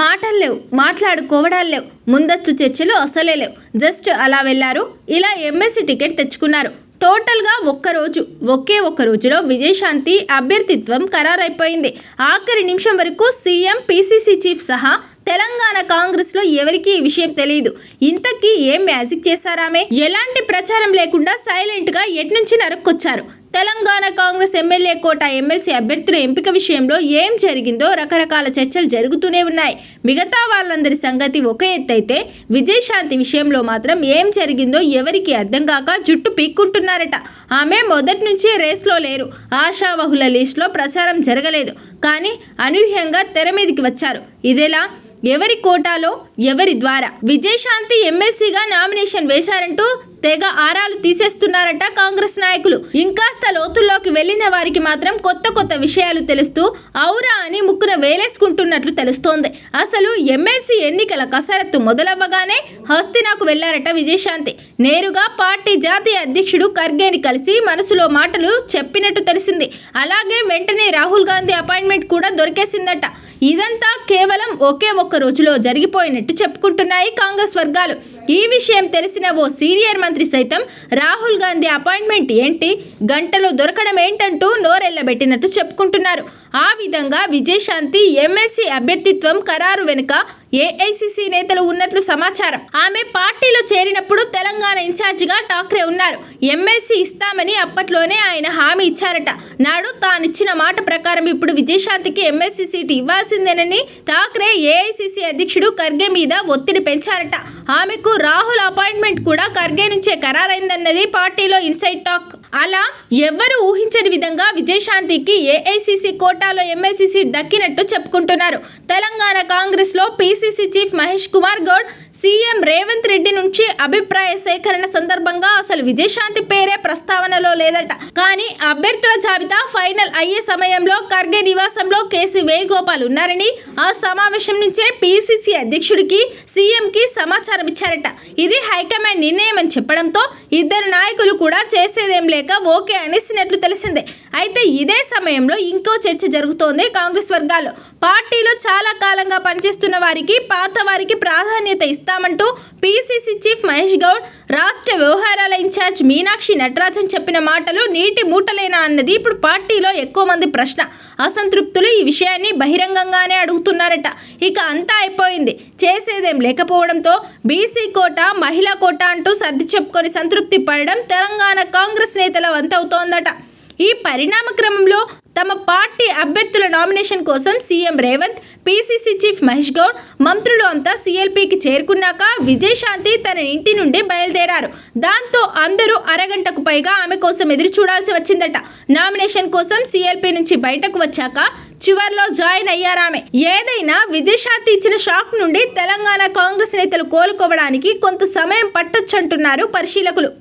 మాటలు లేవు మాట్లాడుకోవడాలు లేవు ముందస్తు చర్చలు అసలే లేవు. జస్ట్ అలా వెళ్ళారు. ఇలా ఎంఎస్సీ టికెట్ తెచ్చుకున్నారు. టోటల్గా ఒక్కరోజు ఒకే ఒక్క రోజులో విజయశాంతి అభ్యర్థిత్వం ఖరారైపోయింది. ఆఖరి నిమిషం వరకు సీఎం పీసీసీ చీఫ్ సహా తెలంగాణ కాంగ్రెస్లో ఎవరికీ ఈ విషయం తెలియదు ఇంతకీ ఏం మ్యాజిక్ చేశారామే? ఎలాంటి ప్రచారం లేకుండా సైలెంట్గా ఎట్నుంచి నరుక్కొచ్చారు? Telangana Congress MLA quota MLC అభ్యర్థుల ఎంపిక విషయంలో ఏం జరిగిందో రకరకాల చర్చలు జరుగుతూనే ఉన్నాయి. మిగతా వాళ్ళందరి సంగతి ఒక ఎత్తైతే విజయశాంతి విషయంలో మాత్రం ఏం జరిగిందో ఎవరికి అర్థం కాక జుట్టు పీక్కుంటున్నారట. ఆమె మొదటి నుంచి రేస్లో లేరు. ఆశావహుల లిస్టులో ప్రచారం జరగలేదు. కానీ అనూహ్యంగా తెర మీదకి వచ్చారు. ఇదేలా? ఎవరి కోటాలో ఎవరి ద్వారా? విజయశాంతి ఎమ్మెల్సీగా నామినేషన్ వేశారంటూ తెగ ఆరాలు తీసేస్తున్నారట కాంగ్రెస్ నాయకులు. ఇంకాస్త లోతుల్లోకి వెళ్ళిన వారికి మాత్రం కొత్త కొత్త విషయాలు తెలుస్తూ ఔరా అని ముక్కున వేలేసుకుంటున్నట్లు తెలుస్తోంది. అసలు ఎమ్మెల్సీ ఎన్నికల కసరత్తు మొదలవ్వగానే హస్తినాకు వెళ్ళారట విజయశాంతి. నేరుగా పార్టీ జాతీయ అధ్యక్షుడు ఖర్గేని కలిసి మనసులో మాటలు చెప్పినట్టు తెలిసింది. అలాగే వెంటనే రాహుల్ గాంధీ అపాయింట్మెంట్ కూడా దొరికేసిందట. ఇదంతా కేవలం ఒకే ఒక్క రోజులో జరిగిపోయినట్టు చెప్పుకుంటున్నాయి కాంగ్రెస్ వర్గాలు. ఈ విషయం తెలిసిన ఓ సీనియర్ మంత్రి సైతం రాహుల్ గాంధీ అపాయింట్మెంట్ ఏంటి? గంటలో దొరకడం ఏంటంటూ నోరెళ్ళబెట్టినట్టు చెప్పుకుంటున్నారు. ఆ విధంగా విజయశాంతి ఎమ్మెల్సీ అభ్యర్థిత్వం ఖరారు వెనుక ఏఐసిసి నేతలు ఉన్నట్లు సమాచారం. ఆమె పార్టీలో చేరినప్పుడు తెలంగాణ ఇన్ఛార్జిగా ఠాక్రే ఉన్నారు. ఎమ్మెల్సీ ఇస్తామని అప్పట్లోనే ఆయన హామీ ఇచ్చారట. నాడు తానిచ్చిన మాట ప్రకారం ఇప్పుడు విజయశాంతికి ఎమ్మెల్సీ సీటు ఇవ్వాల్సిందేనని ఠాక్రే ఏఐసిసి అధ్యక్షుడు ఖర్గే మీద ఒత్తిడి పెంచారట. ఆమెకు రాహుల్ అపాయింట్మెంట్ కూడా ఖర్గే నుంచే ఖరారైందన్నది పార్టీలో ఇన్సైడ్ టాక్. అలా ఎవ్వరూ ఊహించని విధంగా విజయశాంతికి ఏఐసిసి కోటాలో ఎమ్మెల్సీ సీట్ దక్కినట్టు చెప్పుకుంటున్నారు. తెలంగాణ కాంగ్రెస్లో PCC chief Mahesh Kumar Goud CM Revanth Reddy నుంచి అభిప్రాయ సేకరణ సందర్భంగా అసలు విజయశాంతి పేరే ప్రస్తావనలో లేదట. కానీ అభ్యర్థుల జాబితా ఫైనల్ అయ్యే సమయంలో ఖర్గే నివాసంలో కేసీ వేణుగోపాల్ ఉన్నారని ఆ సమావేశం నుంచే పిసిసి అధ్యక్షుడికి సీఎంకి సమాచారం ఇచ్చారట. ఇది హైకమాండ్ నిర్ణయం అని చెప్పడంతో ఇద్దరు నాయకులు కూడా చేసేదేం లేక ఓకే అనేసినట్లు తెలిసిందే. అయితే ఇదే సమయంలో ఇంకో చర్చ జరుగుతోంది కాంగ్రెస్ వర్గాల్లో. పార్టీలో చాలా కాలంగా పనిచేస్తున్న వారికి పాత వారికి ప్రాధాన్యత ఇస్తామంటూ పీసీసీ చీఫ్ మహేష్ గౌడ్ రాష్ట్ర వ్యవహారాల ఇన్ఛార్జ్ మీనాక్షి నటరాజన్ చెప్పిన మాటలు నీటి మూటలేనా అన్నది ఇప్పుడు పార్టీలో ఎక్కువ మంది ప్రశ్న. అసంతృప్తులు ఈ విషయాన్ని బహిరంగంగానే అడుగుతున్నారట. ఇక అంతా అయిపోయింది. చేసేదేం లేకపోవడంతో బీసీ కోట మహిళా కోట అంటూ సర్ది చెప్పుకొని సంతృప్తి పడడం తెలంగాణ కాంగ్రెస్ నేతల వంతవుతోందట. ఈ పరిణామ క్రమంలో తమ పార్టీ అభ్యర్థుల నామినేషన్ కోసం CM Revanth PCC chief Mahesh Goud మంత్రులు అంతా సీఎల్పీకి చేరుకున్నాక విజయశాంతి తన ఇంటి నుండి బయలుదేరారు. దాంతో అందరూ అరగంటకు పైగా ఆమె కోసం ఎదురు చూడాల్సి వచ్చిందట. నామినేషన్ కోసం సీఎల్పీ నుంచి బయటకు వచ్చాక చివర్లో జాయిన్ అయ్యారామె ఏదైనా విజయశాంతి ఇచ్చిన షాక్ నుండి తెలంగాణ కాంగ్రెస్ నేతలు కోలుకోవడానికి కొంత సమయం పట్టొచ్చంటున్నారు పరిశీలకులు.